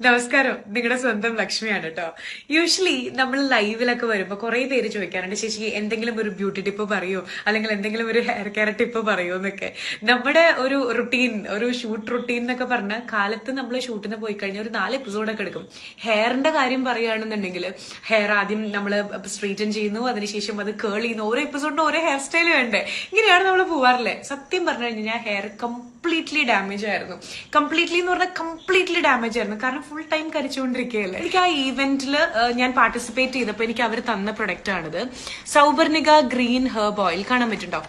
നമസ്കാരം. നിങ്ങളുടെ സ്വന്തം ലക്ഷ്മിയാണ് കേട്ടോ യൂഷ്വലി നമ്മൾ ലൈവിലൊക്കെ വരുമ്പോൾ കുറെ പേര് ചോദിക്കാറുണ്ട് ചേച്ചി എന്തെങ്കിലും ഒരു ബ്യൂട്ടി ടിപ്പ് പറയോ? അല്ലെങ്കിൽ എന്തെങ്കിലും ഒരു ഹെയർ കെയർ ടിപ്പ് പറയോ? എന്നൊക്കെ. നമ്മുടെ ഒരു റുട്ടീൻ ഒരു ഷൂട്ട് റുട്ടീൻ എന്നൊക്കെ പറഞ്ഞാൽ കാലത്ത് നമ്മൾ ഷൂട്ടിന് പോയി കഴിഞ്ഞാൽ ഒരു നാല് എപ്പിസോഡൊക്കെ എടുക്കും. ഹെയറിന്റെ കാര്യം പറയുകയാണെന്നുണ്ടെങ്കിൽ ഹെയർ ആദ്യം നമ്മൾ സ്ട്രീറ്റൻ ചെയ്യുന്നു അതിനുശേഷം അത് കേൾ ചെയ്യുന്നു. ഓരോ എപ്പിസോഡിന് ഓരോ ഹെയർ സ്റ്റൈൽ വേണ്ടേ. ഇങ്ങനെയാണ് നമ്മൾ പോവാറില്ലേ? സത്യം പറഞ്ഞു കഴിഞ്ഞാൽ ഹെയർ കംപ്ലീറ്റ്ലി ഡാമേജ് ആയിരുന്നു. കംപ്ലീറ്റ്ലി എന്ന് പറഞ്ഞാൽ കംപ്ലീറ്റ്ലി ഡാമേജ് ആയിരുന്നു. കാരണം ഫുൾ ടൈം കരിച്ചുകൊണ്ടിരിക്കുകയല്ലേ? എനിക്ക് ആ ഈവെന്റിൽ ഞാൻ പാർട്ടിസിപ്പേറ്റ് ചെയ്തപ്പോൾ എനിക്ക് അവർ തന്ന പ്രൊഡക്റ്റ് ആണിത്. സൗബർണിക ഗ്രീൻ ഹെർബ് ഓയിൽ കാണാൻ പറ്റുണ്ടോ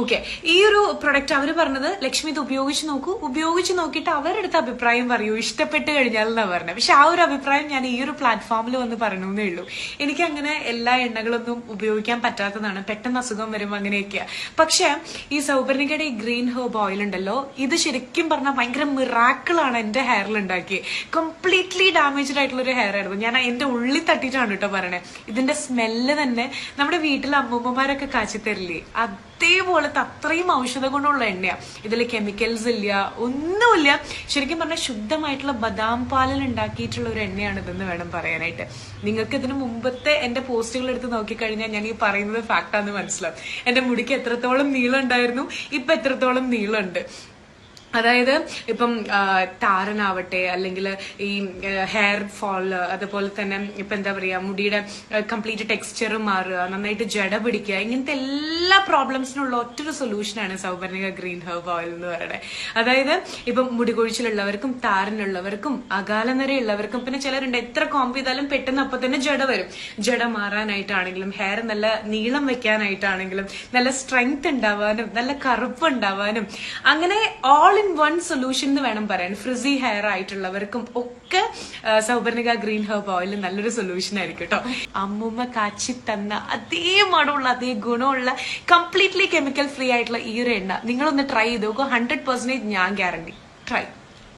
ഓക്കെ ഈ ഒരു പ്രൊഡക്റ്റ് അവർ പറഞ്ഞത് ലക്ഷ്മി ഇത് ഉപയോഗിച്ച് നോക്കൂ. ഉപയോഗിച്ച് നോക്കിയിട്ട് അവരെടുത്ത അഭിപ്രായം പറയൂ. ഇഷ്ടപ്പെട്ട് കഴിഞ്ഞാൽ എന്നാ പറഞ്ഞത് പക്ഷെ ആ ഒരു അഭിപ്രായം ഞാൻ ഈ ഒരു പ്ലാറ്റ്ഫോമിൽ വന്ന് പറയണമെന്നേ ഉള്ളൂ. എനിക്ക് അങ്ങനെ എല്ലാ എണ്ണകളൊന്നും ഉപയോഗിക്കാൻ പറ്റാത്തതാണ്. പെട്ടെന്ന് അസുഖം വരുമ്പോൾ അങ്ങനെയൊക്കെയാണ് പക്ഷെ ഈ സൗപർണികയുടെ ഈ ഗ്രീൻ ഹെർബ് ഓയിൽ ഉണ്ടല്ലോ ഇത് ശരിക്കും പറഞ്ഞാൽ ഭയങ്കര മിറാക്കിളാണ് എന്റെ ഹെയറിൽ ഉണ്ടാക്കിയത് കംപ്ലീറ്റ്ലി ഡാമേജ്ഡ് ആയിട്ടുള്ള ഒരു ഹെയർ ആയിരുന്നു. ഞാൻ എന്റെ ഉള്ളിൽ തട്ടിയിട്ടാണ് കേട്ടോ പറയണേ. ഇതിന്റെ സ്മെല്ല് തന്നെ നമ്മുടെ വീട്ടിലെ അമ്മൂമ്മമാരൊക്കെ കാച്ചി തരില്ലേ? അതേപോലത്തെ അത്രയും ഔഷധ ഗുണമുള്ള എണ്ണയാ. ഇതിൽ കെമിക്കൽസ് ഇല്ല ഒന്നുമില്ല. ശരിക്കും പറഞ്ഞാൽ ശുദ്ധമായിട്ടുള്ള ബദാം പാലിൽ ഉണ്ടാക്കിയിട്ടുള്ള ഒരു എണ്ണയാണ് ഇതെന്ന് വേണം പറയാനായിട്ട്. നിങ്ങൾക്ക് ഇതിന് മുമ്പത്തെ എന്റെ പോസ്റ്റുകൾ എടുത്ത് നോക്കിക്കഴിഞ്ഞാൽ ഞാൻ ഈ പറയുന്നത് ഫാക്ടാന്ന് മനസ്സിലാവും. എന്റെ മുടിക്ക് എത്രത്തോളം നീളം ഉണ്ടായിരുന്നു ഇപ്പൊ എത്രത്തോളം നീളമുണ്ട്. അതായത് ഇപ്പം താരനാവട്ടെ അല്ലെങ്കിൽ ഈ ഹെയർ ഫോൾ അതുപോലെ തന്നെ ഇപ്പം എന്താ പറയുക മുടിയുടെ കംപ്ലീറ്റ് ടെക്സ്ചർ മാറുക നന്നായിട്ട് ജട പിടിക്കുക ഇങ്ങനത്തെ എല്ലാ പ്രോബ്ലംസിനുള്ള ഒറ്റൊരു സൊല്യൂഷനാണ് സൗപർണിക ഗ്രീൻ ഹെർബ് ഓയിൽ എന്ന് പറയുന്നത്. അതായത് ഇപ്പം മുടി കൊഴിച്ചിലുള്ളവർക്കും താരനുള്ളവർക്കും അകാലനരയുള്ളവർക്കും പിന്നെ ചിലരുണ്ട് എത്ര കോമ്പ് ചെയ്താലും പെട്ടെന്ന് അപ്പം തന്നെ ജട വരും. ജട മാറാനായിട്ടാണെങ്കിലും ഹെയർ നല്ല നീളം വെക്കാനായിട്ടാണെങ്കിലും നല്ല സ്ട്രെങ്ത് ഉണ്ടാവാനും നല്ല കറുപ്പ് ഉണ്ടാവാനും അങ്ങനെ ഓൾ ഇൻ വൺ സൊല്യൂഷൻ എന്ന് വേണം പറയാൻ. ഫ്രിസി ഹെയർ ആയിട്ടുള്ളവർക്കും ഒക്കെ സൗബർണിക ഗ്രീൻ ഹെർബ് ഓയിൽ നല്ലൊരു സൊല്യൂഷൻ ആയിരിക്കും കേട്ടോ അമ്മൂമ്മ കാച്ചി തന്ന അതേ മണമുള്ള അതേ ഗുണമുള്ള കംപ്ലീറ്റ്ലി കെമിക്കൽ ഫ്രീ ആയിട്ടുള്ള ഈ ഒരു എണ്ണ നിങ്ങളൊന്ന് ട്രൈ ചെയ്ത് നോക്കൂ. ഹൺഡ്രഡ് പെർസെന്റേജ് ഞാൻ ഗ്യാരണ്ടി ട്രൈ